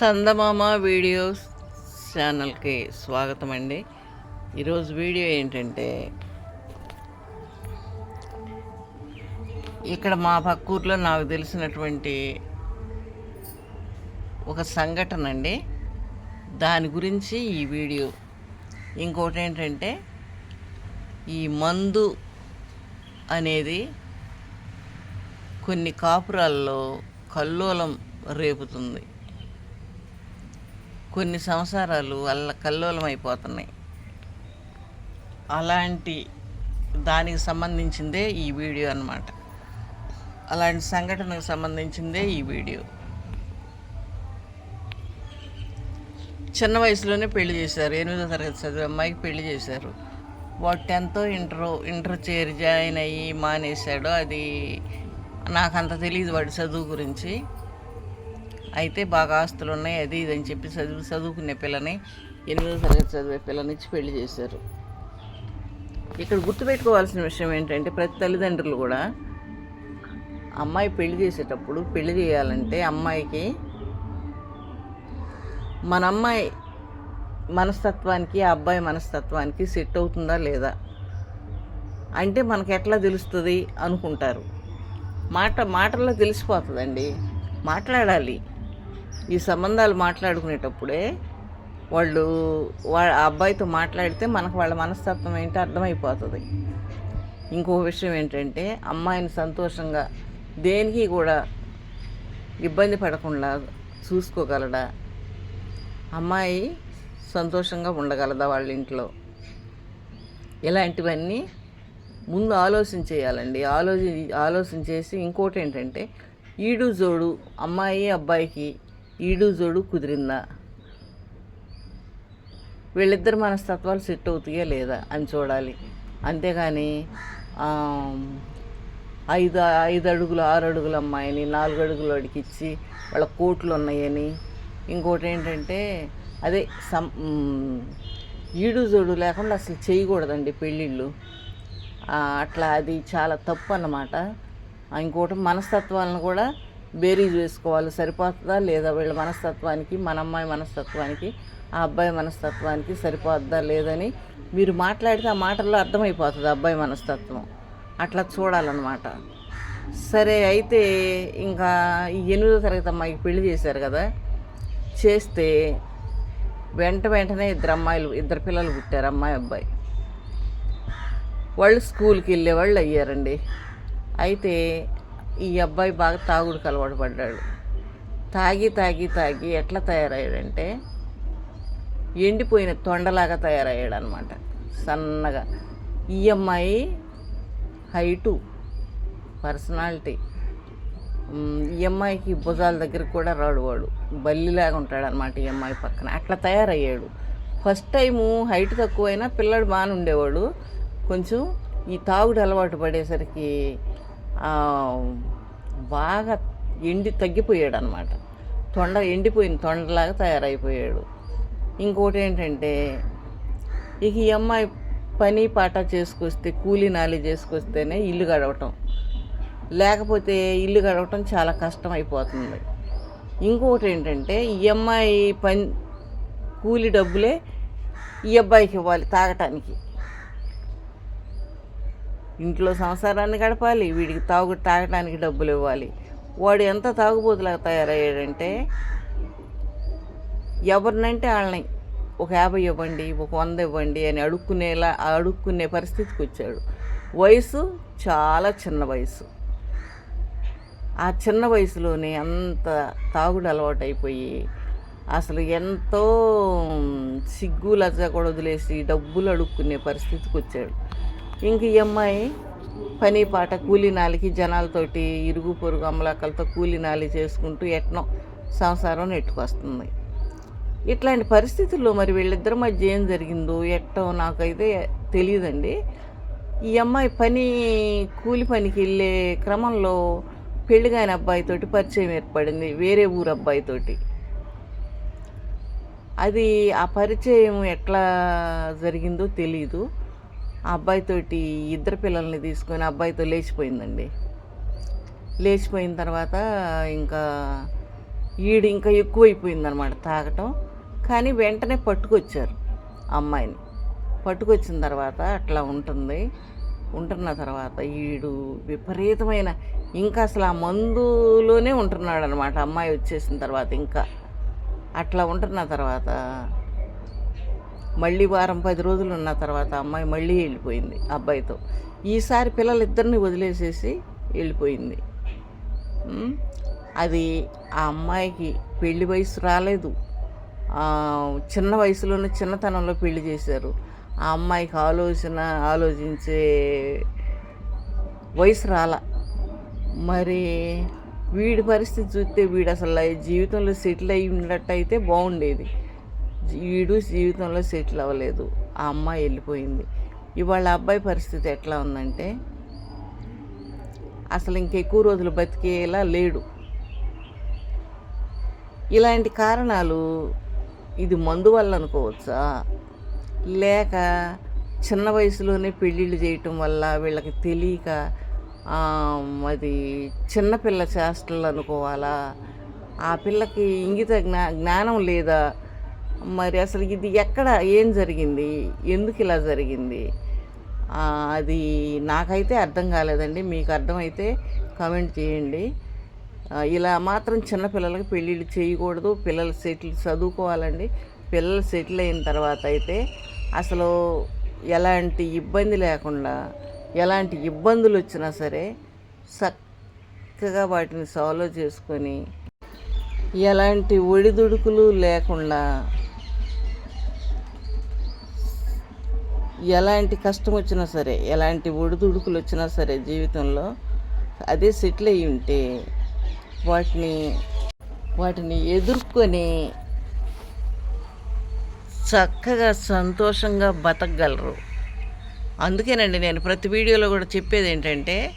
సందమామ వీడియోస్ ఛానల్కి స్వాగతం అండి ఈరోజు వీడియో ఏంటంటే ఇక్కడ మా పక్కూర్లో నాకు తెలిసినటువంటి ఒక సంఘటన అండి దాని గురించి ఈ వీడియో. ఇంకోటి ఏంటంటే ఈ మందు అనేది కొన్ని కాపురాల్లో కల్లోలం రేపుతుంది. కొన్ని సంసారాలు అల్ల కల్లోలం అయిపోతున్నాయి. అలాంటి దానికి సంబంధించిందే ఈ వీడియో అన్నమాట. అలాంటి సంఘటనకు సంబంధించిందే ఈ వీడియో. చిన్న వయసులోనే పెళ్ళి చేశారు. ఎనిమిదో తరగతి చదివే అమ్మాయికి పెళ్ళి చేశారు. వాడు టెన్త్ ఇంటర్ ఇంటర్ చేరి జాయిన్ అయ్యి మానేశాడు. అది నాకు అంత తెలియదు వాడి చదువు గురించి. అయితే బాగా ఆస్తులు ఉన్నాయి అది ఇది అని చెప్పి చదువు చదువుకునే పిల్లని ఎనిమిదో తరగతి చదివే పిల్లనిచ్చి పెళ్ళి చేశారు. ఇక్కడ గుర్తుపెట్టుకోవాల్సిన విషయం ఏంటంటే ప్రతి తల్లిదండ్రులు కూడా అమ్మాయి పెళ్ళి చేసేటప్పుడు పెళ్ళి చేయాలంటే అమ్మాయికి మన అమ్మాయి మనస్తత్వానికి ఆ అబ్బాయి మనస్తత్వానికి సెట్ అవుతుందా లేదా? అంటే మనకు ఎట్లా తెలుస్తుంది అనుకుంటారు. మాట మాటల్లో తెలిసిపోతుందండి. మాట్లాడాలి. ఈ సంబంధాలు మాట్లాడుకునేటప్పుడే వాళ్ళు వా అబ్బాయితో మాట్లాడితే మనకు వాళ్ళ మనస్తత్వం ఏంటో అర్థమైపోతుంది. ఇంకో విషయం ఏంటంటే అమ్మాయిని సంతోషంగా దేనికి కూడా ఇబ్బంది పడకుండా చూసుకోగలడా? అమ్మాయి సంతోషంగా ఉండగలదా వాళ్ళ ఇంట్లో? ఇలాంటివన్నీ ముందు ఆలోచన చేయాలండి. ఆలోచి ఆలోచన చేసి ఇంకోటి ఏంటంటే ఈడు జోడు అమ్మాయి అబ్బాయికి ఈడు జోడు కుదిరిందా? వీళ్ళిద్దరు మనస్తత్వాలు సెట్ అవుతాయా లేదా అని చూడాలి. అంతేగాని ఐదు ఐదు అడుగులు ఆరు అడుగుల అమ్మాయిని నాలుగు అడుగులు అడిగిచ్చి వాళ్ళ కోట్లు ఉన్నాయని. ఇంకోటి ఏంటంటే అదే సం ఈడు జోడు లేకుండా అసలు చేయకూడదండి పెళ్ళిళ్ళు. అట్లా అది చాలా తప్పు అన్నమాట. ఇంకోటి మనస్తత్వాలను కూడా బేరీజ్ వేసుకోవాలి సరిపోతుందా లేదా? వీళ్ళ మనస్తత్వానికి మన అమ్మాయి మనస్తత్వానికి ఆ అబ్బాయి మనస్తత్వానికి సరిపోద్దా లేదని మీరు మాట్లాడితే ఆ మాటల్లో అర్థమైపోతుంది ఆ అబ్బాయి మనస్తత్వం. అట్లా చూడాలన్నమాట. సరే అయితే ఇంకా ఈ ఎనిమిదో తరగతి అమ్మాయికి పెళ్ళి చేశారు కదా? చేస్తే వెంట వెంటనే ఇద్దరు అమ్మాయిలు ఇద్దరు పిల్లలు పుట్టారు అమ్మాయి అబ్బాయి. వాళ్ళు స్కూల్కి వెళ్ళే వాళ్ళు అయ్యారండి. అయితే ఈ అబ్బాయి బాగా తాగుడుకు అలవాటు పడ్డాడు. తాగి తాగి తాగి ఎట్లా తయారయ్యాడంటే ఎండిపోయిన తొండలాగా తయారయ్యాడు అనమాట సన్నగా. ఈ అమ్మాయి హైటు పర్సనాలిటీ. ఈ అమ్మాయికి భుజాల దగ్గర కూడా రాడు వాడు. బల్లిలాగా ఉంటాడు అనమాట ఈ అమ్మాయి పక్కన. అట్లా తయారయ్యాడు. ఫస్ట్ టైము హైట్ తక్కువైనా పిల్లడు బాగానే ఉండేవాడు. కొంచెం ఈ తాగుడు అలవాటు పడేసరికి బాగా ఎండి తగ్గిపోయాడు అనమాట తొండ ఎండిపోయిన తొండలాగా తయారైపోయాడు. ఇంకోటి ఏంటంటే ఇక ఈ అమ్మాయి పని పాట చేసుకొస్తే కూలీ నాలి చేసుకొస్తేనే ఇల్లు గడవటం. లేకపోతే ఇల్లు గడవటం చాలా కష్టం అయిపోతుంది ఇంకొకటి ఏంటంటే ఈ అమ్మాయి పని కూలి డబ్బులే ఈ అబ్బాయికి ఇవ్వాలి తాగటానికి. ఇంట్లో సంసారాన్ని గడపాలి వీడికి తాగు తాగటానికి డబ్బులు ఇవ్వాలి. వాడు ఎంత తాగుబోతులాగా తయారయ్యాడంటే ఎవరినంటే వాళ్ళని ఒక యాభై ఇవ్వండి ఒక వంద ఇవ్వండి అని అడుక్కునేలా అడుక్కునే పరిస్థితికి వచ్చాడు. వయసు చాలా చిన్న వయసు. ఆ చిన్న వయసులోనే అంత తాగుడు అలవాటైపోయి అసలు ఎంతో సిగ్గు లజ్జ కూడా వదిలేసి డబ్బులు అడుక్కునే పరిస్థితికి వచ్చాడు. ఇంక ఈ అమ్మాయి పని పాట కూలినాలికి జనాలతోటి ఇరుగు పొరుగు అమ్మలక్కలతో కూలినాలి చేసుకుంటూ ఎట్నో సంసారం నెట్టుకొస్తుంది. ఇట్లాంటి పరిస్థితుల్లో మరి వీళ్ళిద్దరి మధ్య ఏం జరిగిందో ఎట్టో నాకైతే తెలియదండి. ఈ అమ్మాయి పని కూలి పనికి వెళ్ళే క్రమంలో పెళ్ళిగాని అబ్బాయితోటి పరిచయం ఏర్పడింది వేరే ఊరు అబ్బాయితోటి అది ఆ పరిచయం ఎట్లా జరిగిందో తెలీదు. ఆ అబ్బాయితోటి ఇద్దరు పిల్లల్ని తీసుకొని అబ్బాయితో లేచిపోయిందండి. లేచిపోయిన తర్వాత ఇంకా ఈడు ఇంకా ఎక్కువైపోయిందనమాట తాగటం. కానీ వెంటనే పట్టుకొచ్చారు అమ్మాయిని. పట్టుకొచ్చిన తర్వాత అట్లా ఉంటుంది. ఉంటున్న తర్వాత ఈడు విపరీతమైన ఇంకా అసలు ఆ మందులోనే ఉంటున్నాడు అనమాట అమ్మాయి వచ్చేసిన తర్వాత ఇంకా. అట్లా ఉంటున్న తర్వాత మళ్ళీ వారం పది రోజులు ఉన్న తర్వాత అమ్మాయి మళ్ళీ వెళ్ళిపోయింది అబ్బాయితో. ఈసారి పిల్లలిద్దరిని వదిలేసేసి వెళ్ళిపోయింది. అది ఆ అమ్మాయికి పెళ్ళి వయసు రాలేదు. చిన్న వయసులోనే చిన్నతనంలో పెళ్ళి చేశారు. ఆ అమ్మాయికి ఆలోచన ఆలోచించే వయసు రాల. మరి వీడి పరిస్థితి చూస్తే వీడు అసలు జీవితంలో సెటిల్ అయి ఉన్నట్టయితే బాగుండేది. వీడు జీవితంలో సెటిల్ అవ్వలేదు. ఆ అమ్మాయి వెళ్ళిపోయింది. ఇవాళ అబ్బాయి పరిస్థితి ఎట్లా ఉందంటే అసలు ఇంకెక్కువ రోజులు బతికేలా లేడు. ఇలాంటి కారణాలు ఇది మందు వల్ల అనుకోవచ్చా? లేక చిన్న వయసులోనే పెళ్ళిళ్ళు చేయటం వల్ల వీళ్ళకి తెలియక అది చిన్నపిల్ల చేష్టలు అనుకోవాలా? ఆ పిల్లకి ఇంగిత జ్ఞా జ్ఞానం లేదా? మరి అసలు ఇది ఎక్కడ ఏం జరిగింది? ఎందుకు ఇలా జరిగింది? అది నాకైతే అర్థం కాలేదండి. మీకు అర్థమైతే కామెంట్ చేయండి. ఇలా మాత్రం చిన్నపిల్లలకి పెళ్ళిళ్ళు చేయకూడదు. పిల్లలు సెటిల్ చదువుకోవాలండి. పిల్లలు సెటిల్ అయిన తర్వాత అయితే అసలు ఎలాంటి ఇబ్బంది లేకుండా ఎలాంటి ఇబ్బందులు వచ్చినా సరే చక్కగా వాటిని సాల్వ్ చేసుకొని ఎలాంటి ఒడిదుడుకులు లేకుండా ఎలాంటి కష్టం వచ్చినా సరే ఎలాంటి ఒడిదుడుకులు వచ్చినా సరే జీవితంలో అదే సెటిల్ అయి ఉంటే వాటిని వాటిని ఎదుర్కొని చక్కగా సంతోషంగా బతకగలరు. అందుకేనండి నేను ప్రతి వీడియోలో కూడా చెప్పేది ఏంటంటే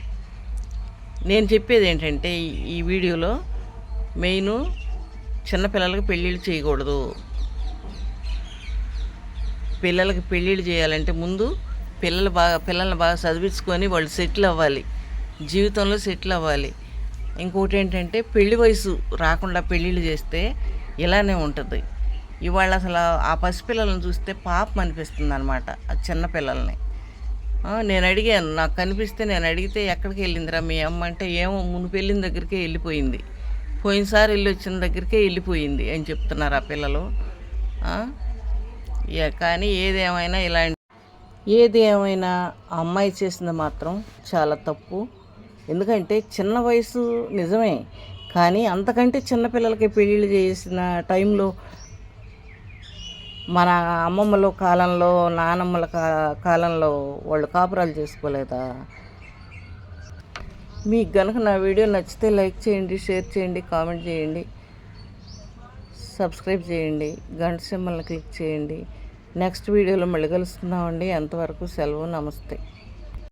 నేను చెప్పేది ఏంటంటే ఈ- వీడియోలో మెయిన్ చిన్నపిల్లలకు పెళ్ళిళ్ళు చేయకూడదు. పిల్లలకి పెళ్ళిళ్ళు చేయాలంటే ముందు పిల్లలు బాగా పిల్లల్ని బాగా చదివించుకొని వాళ్ళు సెటిల్ అవ్వాలి. జీవితంలో సెటిల్ అవ్వాలి. ఇంకోటి ఏంటంటే పెళ్ళి వయసు రాకుండా పెళ్ళిళ్ళు చేస్తే ఇలానే ఉంటుంది. ఇవాళ అసలు ఆ పసిపిల్లలను చూస్తే పాపం అనిపిస్తుంది అనమాట ఆ చిన్న పిల్లల్ని. నేను అడిగాను నాకు కనిపిస్తే నేను అడిగితే ఎక్కడికి వెళ్ళిందిరా మీ అమ్మ అంటే ఏమో మునుపు వెళ్ళిన దగ్గరికే వెళ్ళిపోయింది. పోయినసారి వెళ్ళి వచ్చిన దగ్గరికే వెళ్ళిపోయింది అని చెప్తున్నారు ఆ పిల్లలు. ఇక కానీ ఏదేమైనా ఇలాంటి ఏది ఏమైనా అమ్మాయి చేసింది మాత్రం చాలా తప్పు. ఎందుకంటే చిన్న వయసు నిజమే. కానీ అంతకంటే చిన్నపిల్లలకి పెళ్ళిళ్ళు చేసిన టైంలో మన అమ్మమ్మల కాలంలో నానమ్మల కా- కాలంలో వాళ్ళు కాపురాలు చేసుకోలేదా? మీకు గనుక నా వీడియో నచ్చితే లైక్ చేయండి షేర్ చేయండి కామెంట్ చేయండి. సబ్స్క్రైబ్ చేయండి గంట సింబల్ని క్లిక్ చేయండి. నెక్స్ట్ వీడియోలో మళ్ళీ కలుస్తున్నామండి. అంతవరకు సెలవు నమస్తే.